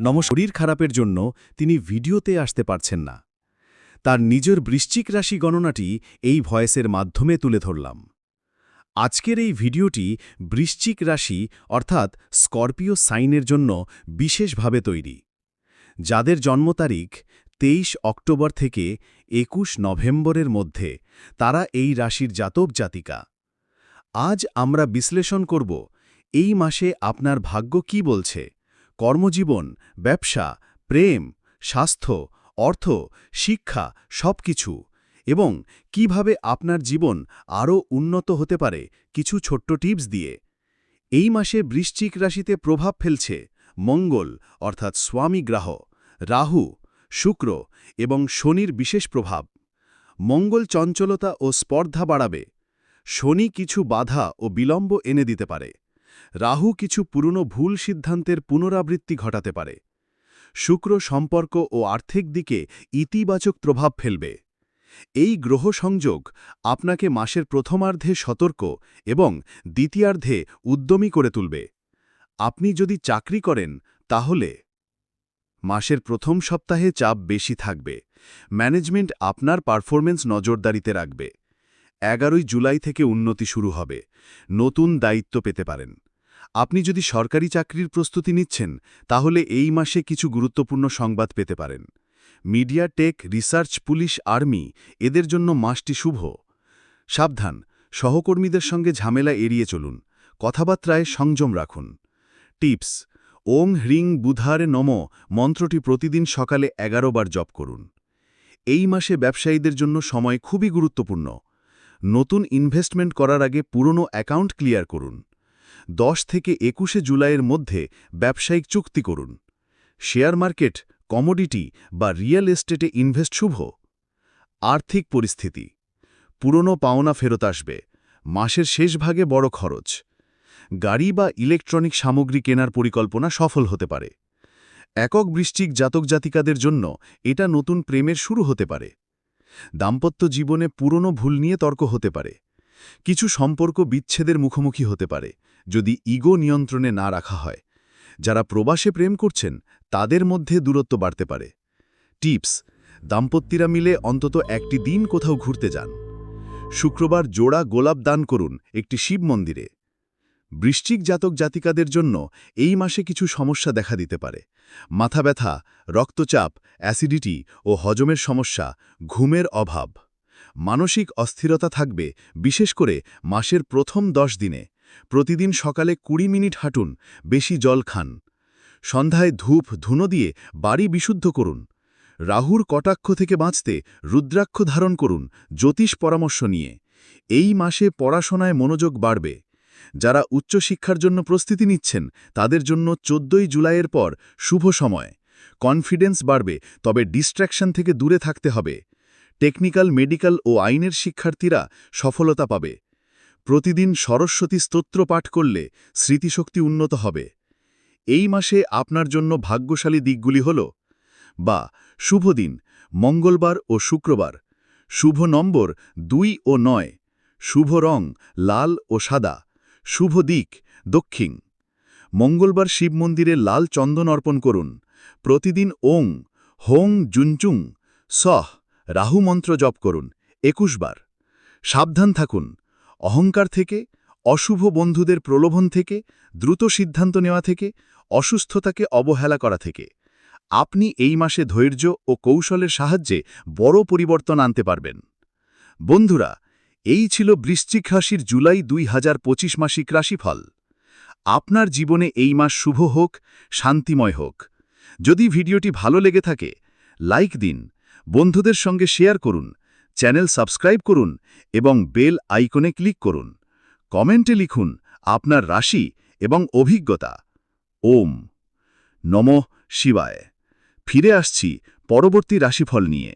নম শরীর খারাপের জন্য তিনি ভিডিওতে আসতে পারছেন না। তার নিজের বৃশ্চিক রাশি গণনাটি এই ভয়েসের মাধ্যমে তুলে ধরলাম। আজকের এই ভিডিওটি বৃশ্চিক রাশি অর্থাৎ স্করপিও সাইনের জন্য বিশেষভাবে তৈরি। যাদের জন্ম তারিখ তেইশ অক্টোবর থেকে একুশ নভেম্বরের মধ্যে তারা এই রাশির জাতক জাতিকা। আজ আমরা বিশ্লেষণ করব, এই মাসে আপনার ভাগ্য কি বলছে? কর্মজীবন, ব্যবসা, প্রেম, স্বাস্থ্য, অর্থ, শিক্ষা, সবকিছু। এবং কীভাবে আপনার জীবন আরও উন্নত হতে পারে, কিছু ছোট্ট টিপস দিয়ে। এই মাসে বৃশ্চিক রাশিতে প্রভাব ফেলছে মঙ্গল, অর্থাৎ স্বামী গ্রাহ, রাহু, শুক্র এবং শনির বিশেষ প্রভাব। মঙ্গল চঞ্চলতা ও স্পর্ধা বাড়াবে। শনি কিছু বাধা ও বিলম্ব এনে দিতে পারে। রাহু কিছু পুরনো ভুল সিদ্ধান্তের পুনরাবৃত্তি ঘটাতে পারে। শুক্র সম্পর্ক ও আর্থিক দিকে ইতিবাচক প্রভাব ফেলবে। এই গ্রহ সংযোগ আপনাকে মাসের প্রথমার্ধে সতর্ক এবং দ্বিতীয়ার্ধে উদ্যমী করে তুলবে। আপনি যদি চাকরি করেন, তাহলে মাসের প্রথম সপ্তাহে চাপ বেশি থাকবে। ম্যানেজমেন্ট আপনার পারফরমেন্স নজরদারিতে রাখবে। এগারোই জুলাই থেকে উন্নতি শুরু হবে। নতুন দায়িত্ব পেতে পারেন। আপনি যদি সরকারি চাকরির প্রস্তুতি নিচ্ছেন, তাহলে এই মাসে কিছু গুরুত্বপূর্ণ সংবাদ পেতে পারেন। Media, tech, research, police, army, এদের জন্য মাসটি শুভ। সাবধান, সহকর্মীদের সঙ্গে ঝামেলা এড়িয়ে চলুন। কথাবার্তায় সংযম রাখুন। টিপস ওং হ্রিং বুধারে নম, মন্ত্রটি প্রতিদিন সকালে এগারো বার জপ করুন। এই মাসে ব্যবসায়ীদের জন্য সময় খুবই গুরুত্বপূর্ণ। নতুন ইনভেস্টমেন্ট করার আগে পুরনো অ্যাকাউন্ট ক্লিয়ার করুন। দশ থেকে একুশে জুলাইয়ের মধ্যে ব্যবসায়িক চুক্তি করুন। শেয়ার মার্কেট, কমোডিটি বা রিয়েল এস্টেটে ইনভেস্ট শুভ। আর্থিক পরিস্থিতি, পুরনো পাওনা ফেরত আসবে, মাসের শেষ ভাগে বড় খরচ। গাড়ি বা ইলেকট্রনিক সামগ্রী কেনার পরিকল্পনা সফল হতে পারে। একক বৃশ্চিক জাতক জাতিকাদের জন্য এটা নতুন প্রেমের শুরু হতে পারে। দাম্পত্য জীবনে পুরনো ভুল নিয়ে তর্ক হতে পারে। কিছু সম্পর্ক বিচ্ছেদের মুখোমুখি হতে পারে, যদি ইগো নিয়ন্ত্রণে না রাখা হয়। যারা প্রবাসে প্রেম করছেন, তাদের মধ্যে দূরত্ব বাড়তে পারে। টিপস, দাম্পত্যিরা মিলে অন্তত একটি দিন কোথাও ঘুরতে যান। শুক্রবার জোড়া গোলাপ দান করুন একটি শিব মন্দিরে। বৃশ্চিক জাতক জাতিকাদের জন্য এই মাসে কিছু সমস্যা দেখা দিতে পারে। মাথা ব্যথা, রক্তচাপ, অ্যাসিডিটি ও হজমের সমস্যা, ঘুমের অভাব। মানসিক অস্থিরতা থাকবে, বিশেষ করে মাসের প্রথম দশ দিনে। প্রতিদিন সকালে কুড়ি মিনিট হাঁটুন, বেশি জল খান। সন্ধ্যায় ধূপ, ধুনো দিয়ে বাড়ি বিশুদ্ধ করুন। রাহুর কটাক্ষ থেকে বাঁচতে রুদ্রাক্ষ ধারণ করুন, জ্যোতিষ পরামর্শ নিয়ে। এই মাসে পড়াশোনায় মনোযোগ বাড়বে। যারা উচ্চশিক্ষার জন্য প্রস্তুতি নিচ্ছেন, তাদের জন্য চোদ্দই জুলাইয়ের পর শুভ সময়। কনফিডেন্স বাড়বে, তবে ডিস্ট্র্যাকশন থেকে দূরে থাকতে হবে। টেকনিক্যাল মেডিকেল ও আইনের শিক্ষার্থীরা সফলতা পাবে। প্রতিদিন সরস্বতী স্তোত্র পাঠ করলে স্মৃতিশক্তি উন্নত হবে। এই মাসে আপনার জন্য ভাগ্যশালী দিকগুলি হল, বা, শুভ দিন, মঙ্গলবার ও শুক্রবার, শুভ নম্বর দুই ও নয়, শুভ রং, লাল ও সাদা, শুভ দিক, দক্ষিণ, মঙ্গলবার শিব মন্দিরে লাল চন্দন অর্পণ করুন, প্রতিদিন ওং, হোং জুনচুং, সহ। রাহু মন্ত্র জপ করুন, একুশ বার। সাবধান থাকুন, অহংকার থেকে, অশুভ বন্ধুদের প্রলোভন থেকে, দ্রুত সিদ্ধান্ত নেওয়া থেকে, অসুস্থতাকে অবহেলা করা থেকে। আপনি এই মাসে ধৈর্য ও কৌশলের সাহায্যে বড় পরিবর্তন আনতে পারবেন। বন্ধুরা, এই ছিল বৃশ্চিক রাশির জুলাই দুই হাজার পঁচিশ মাসিক রাশিফল। আপনার জীবনে এই মাস শুভ হোক, শান্তিময় হোক। যদি ভিডিওটি ভালো লেগে থাকে, লাইক দিন বন্ধুদের সঙ্গে শেয়ার করুন, চ্যানেল সাবস্ক্রাইব করুন এবং বেল আইকনে ক্লিক করুন। কমেন্টে লিখুন আপনার রাশি এবং অভিজ্ঞতা। ওম। নম শিবায়। ফিরে আসছি পরবর্তী রাশিফল নিয়ে।